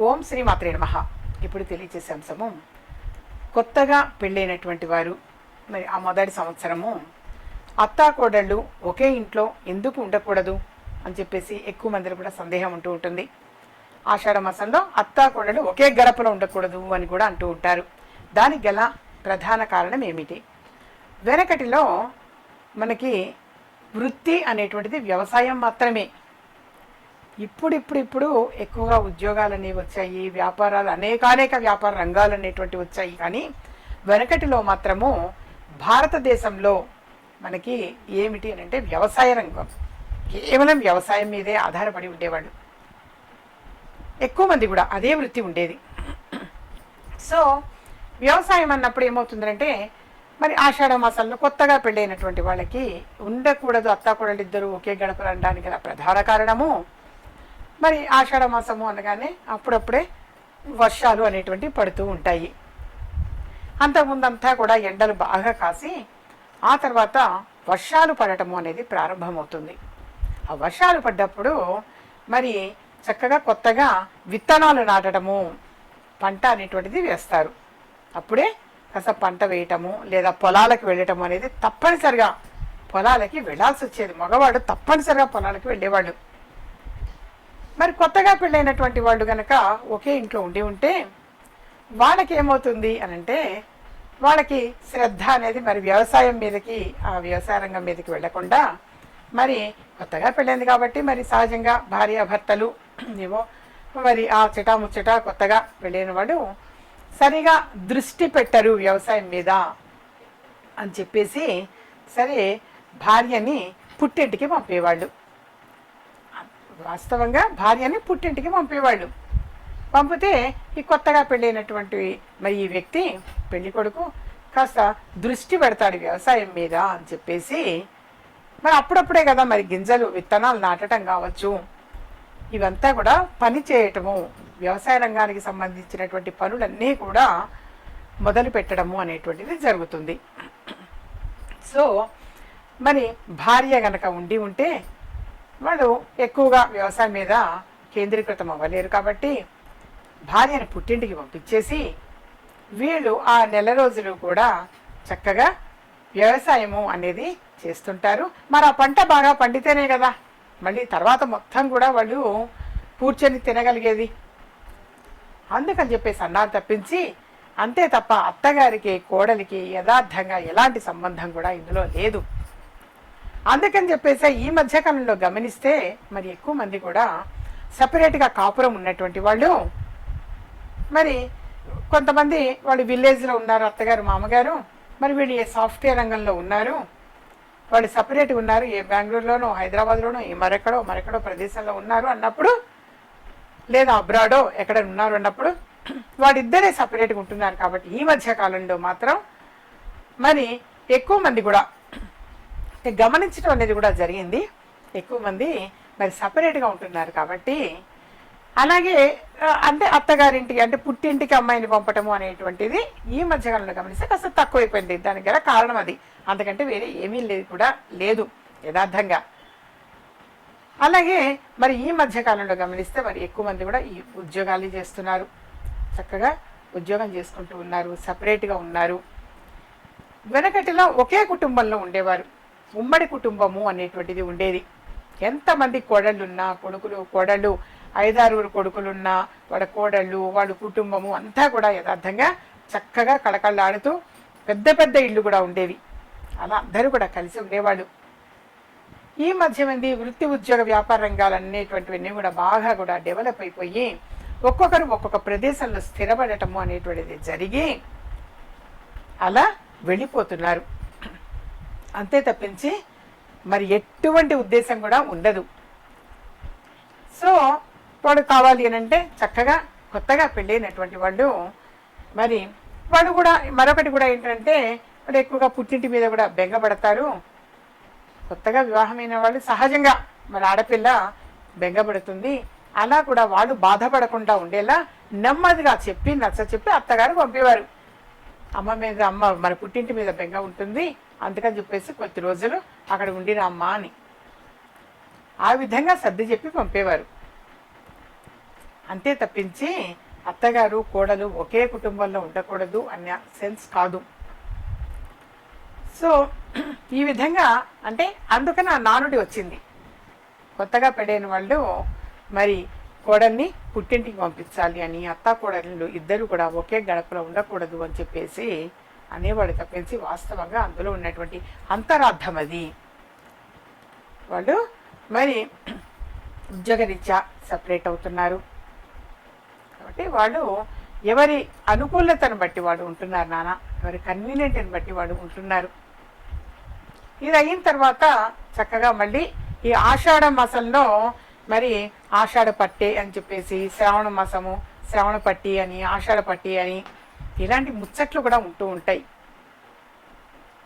ఓం శ్రీ మాత్రే నమ. ఇప్పుడు తెలియచేసే అంశము కొత్తగా పెళ్ళైనటువంటి వారు మరి ఆ మొదటి సంవత్సరము అత్తా కోడళ్ళు ఒకే ఇంట్లో ఎందుకు ఉండకూడదు అని చెప్పేసి ఎక్కువ మందిలో కూడా సందేహం ఉంటూ ఉంటుంది. ఆషాఢ మాసంలో అత్తా కోడళ్ళు ఒకే గడపలో ఉండకూడదు అని కూడా అంటూ ఉంటారు. దానికి గల ప్రధాన కారణం ఏమిటి? వెనకటిలో మనకి వృత్తి అనేటువంటిది వ్యవసాయం మాత్రమే. ఇప్పుడు ఇప్పుడు ఇప్పుడు ఎక్కువగా ఉద్యోగాలు అనేవి వచ్చాయి వ్యాపారాలు అనేకానేక వ్యాపార రంగాలు అనేటువంటి వచ్చాయి. కానీ వెనకటిలో మాత్రము భారతదేశంలో మనకి ఏమిటి అని అంటే వ్యవసాయ రంగం. కేవలం వ్యవసాయం మీదే ఆధారపడి ఉండేవాళ్ళు. ఎక్కువ మంది కూడా అదే వృత్తి ఉండేది. సో వ్యవసాయం అన్నప్పుడు ఏమవుతుందంటే మరి ఆషాఢ మాసంలో కొత్తగా పెళ్ళైనటువంటి వాళ్ళకి ఉండకూడదు అత్తాకూడలు ఇద్దరు ఒకే గడపలు అనడానికి గల ప్రధాన కారణము మరి ఆషాఢ మాసము అనగానే అప్పుడప్పుడే వర్షాలు అనేటువంటివి పడుతూ ఉంటాయి. అంతకుముందంతా కూడా ఎండలు బాగా కాసి ఆ తర్వాత వర్షాలు పడటము అనేది ప్రారంభమవుతుంది. ఆ వర్షాలు పడ్డప్పుడు మరి చక్కగా కొత్తగా విత్తనాలు నాటడము పంట అనేటువంటిది వేస్తారు. అప్పుడే కాస్త పంట వేయటము లేదా పొలాలకు వెళ్ళటం అనేది తప్పనిసరిగా పొలాలకి వెళ్ళాల్సి వచ్చేది. మగవాడు తప్పనిసరిగా పొలాలకు వెళ్ళేవాళ్ళు మరి కొత్తగా పెళ్ళైనటువంటి వాళ్ళు కనుక ఒకే ఇంట్లో ఉండి ఉంటే వాళ్ళకి ఏమవుతుంది అని అంటే వాళ్ళకి శ్రద్ధ అనేది మరి వ్యవసాయం మీదకి ఆ వ్యవసాయ రంగం మీదకి వెళ్ళకుండా మరి కొత్తగా పెళ్ళైంది కాబట్టి మరి సహజంగా భార్య భర్తలు ఏమో మరి ఆ చిటాముచ్చట కొత్తగా పెళ్ళైన వాడు సరిగా దృష్టి పెట్టరు వ్యవసాయం మీద అని చెప్పేసి సరే భార్యని పుట్టింటికి పంపేవాళ్ళు. వాస్తవంగా భార్యని పుట్టింటికి పంపేవాళ్ళు. పంపితే ఈ కొత్తగా పెళ్ళైనటువంటి మరి ఈ వ్యక్తి పెళ్ళి కొడుకు కాస్త దృష్టి పెడతాడు వ్యవసాయం మీద అని చెప్పేసి. మరి అప్పుడప్పుడే కదా మరి గింజలు విత్తనాలు నాటడం కావచ్చు. ఇవంతా కూడా పని చేయటము వ్యవసాయ రంగానికి సంబంధించినటువంటి పనులన్నీ కూడా మొదలు పెట్టడము అనేటువంటిది జరుగుతుంది. సో మరి భార్య గనక ఉండి ఉంటే వాళ్ళు ఎక్కువగా వ్యవసాయం మీద కేంద్రీకృతం అవ్వలేరు కాబట్టి భార్యను పుట్టింటికి పంపించేసి వీళ్ళు ఆ నెల రోజులు కూడా చక్కగా వ్యవసాయము అనేది చేస్తుంటారు. మరి ఆ పంట బాగా పండితేనే కదా. మళ్ళీ తర్వాత మొత్తం కూడా వాళ్ళు కూర్చొని తినగలిగేది. అందుకని చెప్పేసి అన్నారు తప్పించి అంతే తప్ప అత్తగారికి కోడలికి యథార్థంగా ఎలాంటి సంబంధం కూడా ఇందులో లేదు. అందుకని చెప్పేసి ఈ మధ్యకాలంలో గమనిస్తే మరి ఎక్కువ మంది కూడా సపరేట్గా కాపురం ఉన్నటువంటి వాళ్ళు. మరి కొంతమంది వాళ్ళు విలేజ్లో ఉన్నారు అత్తగారు మామగారు. మరి వీళ్ళు ఏ సాఫ్ట్వేర్ రంగంలో ఉన్నారు? వాళ్ళు సపరేట్గా ఉన్నారు. ఏ బెంగళూరులోనో హైదరాబాద్లోనో ఏ మరెక్కడో మరెక్కడో ప్రదేశంలో ఉన్నారు అన్నప్పుడు లేదా అబ్రాడో ఎక్కడ ఉన్నారు అన్నప్పుడు వాడిద్దరే సపరేట్గా ఉంటున్నారు కాబట్టి ఈ మధ్య కాలంలో మాత్రం మరి ఎక్కువ మంది కూడా గమనించడం అనేది కూడా జరిగింది. ఎక్కువ మంది మరి సపరేట్గా ఉంటున్నారు కాబట్టి. అలాగే అంటే అత్తగారింటికి అంటే పుట్టింటికి అమ్మాయిని పంపటము అనేటువంటిది ఈ మధ్యకాలంలో గమనిస్తే కాస్త తక్కువైపోయింది. దానికి గల కారణం అది. అంతకంటే వేరే ఏమీ లేదు కూడా లేదు యథార్థంగా. అలాగే మరి ఈ మధ్యకాలంలో గమనిస్తే మరి ఎక్కువ మంది కూడా ఈ ఉద్యోగాలు చేస్తున్నారు. చక్కగా ఉద్యోగం చేసుకుంటూ ఉన్నారు సపరేట్గా ఉన్నారు. వెనకటిలో ఒకే కుటుంబంలో ఉండేవారు. ఉమ్మడి కుటుంబము అనేటువంటిది ఉండేది. ఎంతమంది కోడళ్ళున్నా కొడుకులు కోడళ్ళు ఐదారుగురు కొడుకులున్నా వాళ్ళ కోడళ్ళు వాళ్ళ కుటుంబము అంతా కూడా యథార్థంగా చక్కగా కళకళలాడుతూ పెద్ద పెద్ద ఇళ్ళు కూడా ఉండేవి. అలా అందరూ కూడా కలిసి ఉండేవాళ్ళు. ఈ మధ్య మంది వృత్తి ఉద్యోగ వ్యాపార రంగాలు అనేటువంటివన్నీ కూడా బాగా కూడా డెవలప్ అయిపోయి ఒక్కొక్కరు ఒక్కొక్క ప్రదేశంలో స్థిరపడటము అనేటువంటిది జరిగి అలా వెళ్ళిపోతున్నారు. అంతే తప్పించి మరి ఎటువంటి ఉద్దేశం కూడా ఉండదు. సో వాడు కావాలి అని అంటే చక్కగా కొత్తగా పెళ్ళైనటువంటి వాళ్ళు మరి వాడు కూడా మరొకటి కూడా ఏంటంటే వాడు ఎక్కువగా పుట్టింటి మీద కూడా బెంగపడతారు. కొత్తగా వివాహమైన వాళ్ళు సహజంగా మరి ఆడపిల్ల బెంగపడుతుంది. అలా కూడా వాళ్ళు బాధపడకుండా ఉండేలా నెమ్మదిగా చెప్పి నచ్చ చెప్పి అత్తగారు పంపేవారు. అమ్మ మీద అమ్మ మన పుట్టింటి మీద బెంగ ఉంటుంది. అందుకని చెప్పేసి కొద్ది రోజులు అక్కడ ఉండిన అమ్మ అని. ఆ విధంగా సర్ది చెప్పి పంపేవారు. అంతే తప్పించి అత్తగారు కోడలు ఒకే కుటుంబంలో ఉండకూడదు అన్న సెన్స్ కాదు. సో ఈ విధంగా అంటే అందుకని ఆ నానుడి వచ్చింది. కొత్తగా పెడైన వాళ్ళు మరి కోడల్ని పుట్టింటికి పంపించాలి అని అత్త కోడళ్ళు ఇద్దరు కూడా ఒకే గడపలో ఉండకూడదు అని చెప్పేసి అనేవాడు తప్పించి వాస్తవంగా అందులో ఉన్నటువంటి అంతరార్థం అది. వాళ్ళు మరి ఉద్యోగరీత్యా సపరేట్ అవుతున్నారు. కాబట్టి వాళ్ళు ఎవరి అనుకూలతను బట్టి వాడు ఉంటున్నారు నాన్న ఎవరి కన్వీనియంట్ని బట్టి వాడు ఉంటున్నారు. ఇది అయిన తర్వాత చక్కగా మళ్ళీ ఈ ఆషాఢ మాసంలో మరి ఆషాఢ పట్టే అని చెప్పేసి శ్రావణ మాసము శ్రావణ పట్టి అని ఆషాఢ పట్టి అని ఇలాంటి ముచ్చట్లు కూడా ఉంటూ ఉంటాయి.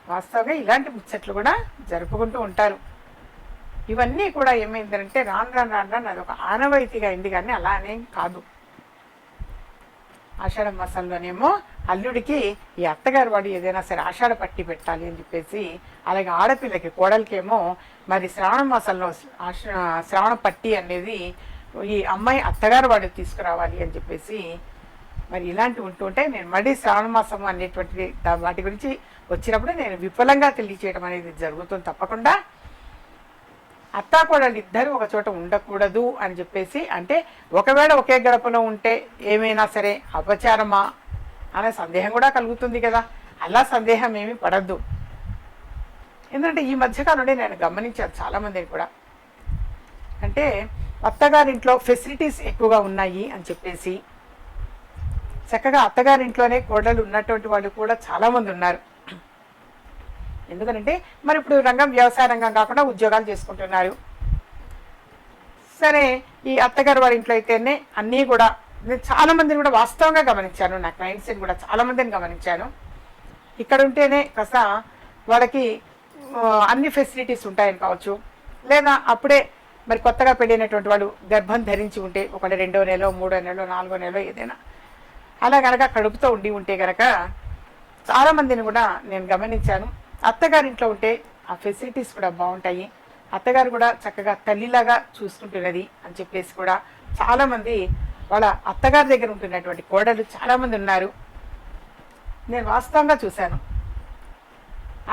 వాస్తవంగా ఇలాంటి ముచ్చట్లు కూడా జరుపుకుంటూ ఉంటారు. ఇవన్నీ కూడా ఏమైందంటే రాను రాను రాను రాను అది ఒక ఆనవాయితీగా అయింది కానీ అలా అనేం కాదు. ఆషాఢ మాసంలోనేమో అల్లుడికి ఈ అత్తగారు వాడు ఏదైనా సరే ఆషాఢ పట్టి పెట్టాలి అని చెప్పేసి అలాగే ఆడపిల్లకి కోడలికేమో మరి శ్రావణ మాసంలో ఆషా శ్రావణ పట్టి అనేది ఈ అమ్మాయి అత్తగారు వాడు తీసుకురావాలి అని చెప్పేసి మరి ఇలాంటివి ఉంటుంటే నేను మళ్ళీ శ్రావణ మాసం అనేటువంటి వాటి గురించి వచ్చినప్పుడు నేను విఫలంగా తెలియచేయడం అనేది జరుగుతుంది తప్పకుండా. అత్తాకోడలు ఇద్దరు ఒక చోట ఉండకూడదు అని చెప్పేసి అంటే ఒకవేళ ఒకే గడపలో ఉంటే ఏమైనా సరే అపచారమా అనే సందేహం కూడా కలుగుతుంది కదా. అలా సందేహం ఏమీ పడద్దు. ఎందుకంటే ఈ మధ్యకాలంలో నేను గమనించాను చాలామందిని కూడా. అంటే అత్తగారింట్లో ఫెసిలిటీస్ ఎక్కువగా ఉన్నాయి అని చెప్పేసి చక్కగా అత్తగారింట్లోనే కోడలు ఉన్నటువంటి వాళ్ళు కూడా చాలామంది ఉన్నారు. ఎందుకంటే మరి ఇప్పుడు రంగం వ్యవసాయ రంగం కాకుండా ఉద్యోగాలు చేసుకుంటున్నారు. సరే ఈ అత్తగారు వారి ఇంట్లో అయితేనే అన్నీ కూడా నేను చాలా మందిని కూడా వాస్తవంగా గమనించాను. నా క్లయింట్స్ని కూడా చాలా మందిని గమనించాను. ఇక్కడ ఉంటేనే కాస్త వాళ్ళకి అన్ని ఫెసిలిటీస్ ఉంటాయని కావచ్చు. లేదా అప్పుడే మరి కొత్తగా పెళ్ళినటువంటి వాళ్ళు గర్భం ధరించి ఉంటే ఒకటి రెండో నెల మూడో నెల నాలుగో నెల ఏదైనా అలా కనుక కడుపుతో ఉండి ఉంటే కనుక చాలా మందిని కూడా నేను గమనించాను. అత్తగారింట్లో ఉంటే ఆ ఫెసిలిటీస్ కూడా బాగుంటాయి. అత్తగారు కూడా చక్కగా తల్లిలాగా చూసుకుంటున్నది అని చెప్పేసి కూడా చాలా మంది వాళ్ళ అత్తగారి దగ్గర ఉంటున్నటువంటి కోడలు చాలా మంది ఉన్నారు. నేను వాస్తవంగా చూశాను.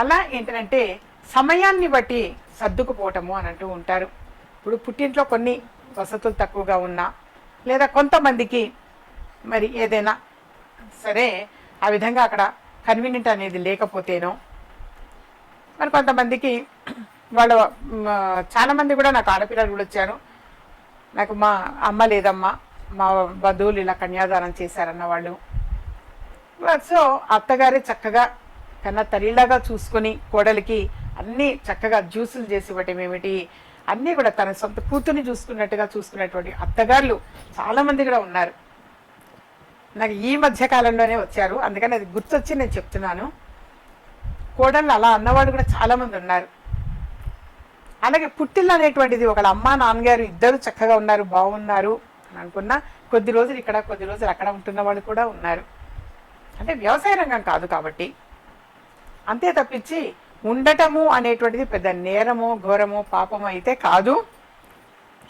అలా ఏంటంటే సమయాన్ని బట్టి సర్దుకుపోవటము అని అంటూ ఉంటారు. ఇప్పుడు పుట్టింట్లో కొన్ని వసతులు తక్కువగా ఉన్నా లేదా కొంతమందికి మరి ఏదైనా సరే ఆ విధంగా అక్కడ కన్వీనియంట్ అనేది లేకపోతేనో మరి కొంతమందికి వాళ్ళ చాలామంది కూడా నాకు ఆడపిల్లలు కూడా వచ్చారు. నాకు మా అమ్మ లేదమ్మా మా బంధువులు ఇలా కన్యాదానం చేశారన్న వాళ్ళు. సో అత్తగారే చక్కగా కన్న తల్లిలాగా చూసుకొని కోడలికి అన్నీ చక్కగా జ్యూసులు చేసి ఇవ్వటం ఏమిటి? అన్నీ కూడా తన సొంత కూతుర్ని చూసుకున్నట్టుగా చూసుకున్నటువంటి అత్తగారులు చాలామంది కూడా ఉన్నారు. నాకు ఈ మధ్య కాలంలోనే వచ్చారు. అందుకని అది గుర్తొచ్చి నేను చెప్తున్నాను. కోడళ్ళు అలా అన్నవాడు కూడా చాలామంది ఉన్నారు. అలాగే పుట్టిల్లు అనేటువంటిది ఒకళ్ళ అమ్మ నాన్నగారు ఇద్దరు చక్కగా ఉన్నారు బాగున్నారు అని అనుకున్నా కొద్ది రోజులు ఇక్కడ కొద్ది రోజులు అక్కడ ఉంటున్న వాళ్ళు కూడా ఉన్నారు. అంటే వ్యవసాయ రంగం కాదు కాబట్టి. అంతే తప్పించి ఉండటము అనేటువంటిది పెద్ద నేరము ఘోరము పాపము అయితే కాదు.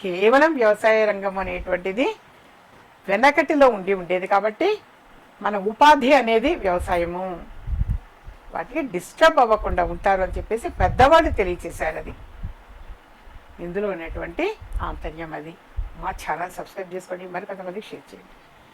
కేవలం వ్యవసాయ రంగం అనేటువంటిది వెనకటిలో ఉండి ఉండేది కాబట్టి మన ఉపాధి అనేది వ్యవసాయము. వాటికి డిస్టర్బ్ అవ్వకుండా ఉంటారు అని చెప్పేసి పెద్దవాళ్ళు తెలియచేశారు అది. ఇందులో ఉన్నటువంటి ఆంతర్యం అది. మా ఛానల్ సబ్స్క్రైబ్ చేసుకోండి. మరి కొంతమందికి షేర్ చేయండి.